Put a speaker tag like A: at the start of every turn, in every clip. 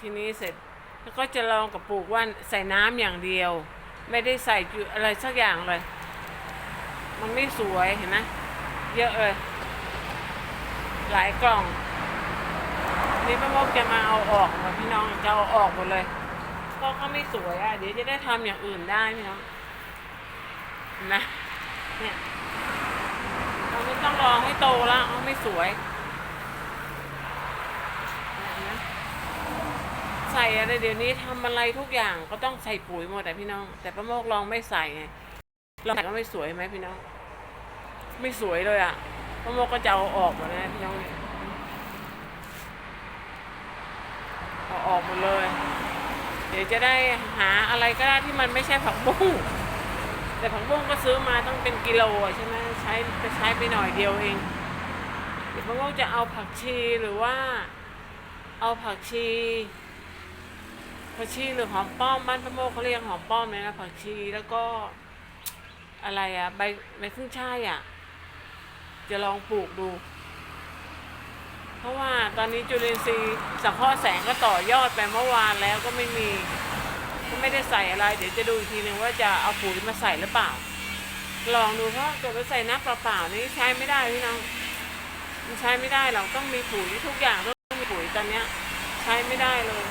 A: ทีนี้เสร็จ แล้วก็จะลองกับปลูกว่าใส่น้ำอย่างเดียว ไม่ได้ใส่อะไรสักอย่างเลย มันไม่สวยเห็นไหมเยอะเลยหลายกล่อง นี่ป้าโมกจะมาเอาออกหมดพี่น้องจะเอาออกหมดเลยเพราะเขาไม่สวยอะเดี๋ยวจะได้ทำอย่างอื่นได้พี่น้องเห็นไหมเนี่ยเราไม่ต้องรอให้โตแล้วเขาไม่สวยเนี่ยเห็นไหมใส่ อะไรเดี๋ยวนี้ทำอะไรทุกอย่างก็ต้องใส่ปุ๋ยหมดแต่พี่น้อง แต่ป้าโมกลองไม่ใส่ไงลองใส่ก็ไม่สวยไหมพี่น้อง ไม่สวยเลยอะป้าโมกก็จะเอาออกหมดนะพี่น้องเนี่ยเอาออกหมดเลย เดี๋ยวจะได้หาอะไรก็ได้ที่มันไม่ใช่ผักบุ้งแต่ผักบุ้งก็ซื้อมาต้องเป็นกิโลใช่ไหมใช้จะใช้ไปหน่อยเดียวเองเดี๋ยวพวกจะเอาผักชีหรือว่า เอาผักชี ผักชีหรือหอมป้อมบ้านพระโมกเขาเรียกหอมป้อมเลยนะผักชีแล้วก็อะไรอะใบใบขึ้นช่ายอะจะลองปลูกดู เพราะว่าตอนนี้จุลินทรีย์สังเคราะห์แสงก็ต่อยอดไปเมื่อวานแล้วก็ไม่มี ก็ไม่ได้ใส่อะไร เดี๋ยวจะดูอีกทีหนึ่งว่าจะเอาปุ๋ยมาใส่หรือเปล่า ลองดูเพราะเกิดไปใส่น้ำเปล่าๆนี่ใช้ไม่ได้พี่น้องมันใช้ไม่ได้เราต้องมีปุ๋ยทุกอย่างต้องมีปุ๋ยตอนเนี้ย ใช้ไม่ได้เลย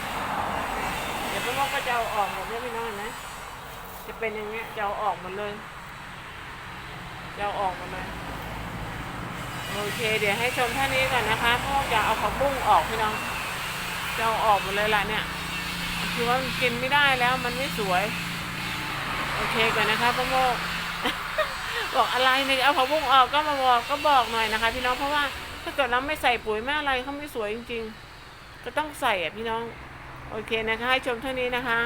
A: ดี๋ยวพวกก็จะเอาออกหมดเลยพี่น้องเห็นไหมจะเป็นอย่างเงี้ยจะเอาออกหมดเลยจะเอาออกหมดเลยโอเค เดี๋ยวให้ชมท่านี้ก่อนนะคะเพราะว่าจะเอาผักบุ้งออกพี่น้องจะเอาออกหมดเลยล่ะเนี่ยคือว่ามันกินไม่ได้แล้วมันไม่สวย โอเคก่อนนะคะพ่อโมกบอกอะไรเนี่ยเอาผักบุ้งออกก็มาบอกก็บอกหน่อยนะคะ พี่น้องเพราะว่าถ้าเกิดเราไม่ใส่ปุ๋ยไม่อะไรเขาไม่สวยจริง ๆ ก็ต้องใส่อะพี่น้อง โอเคนะคะ ให้ชมเท่านี้นะคะ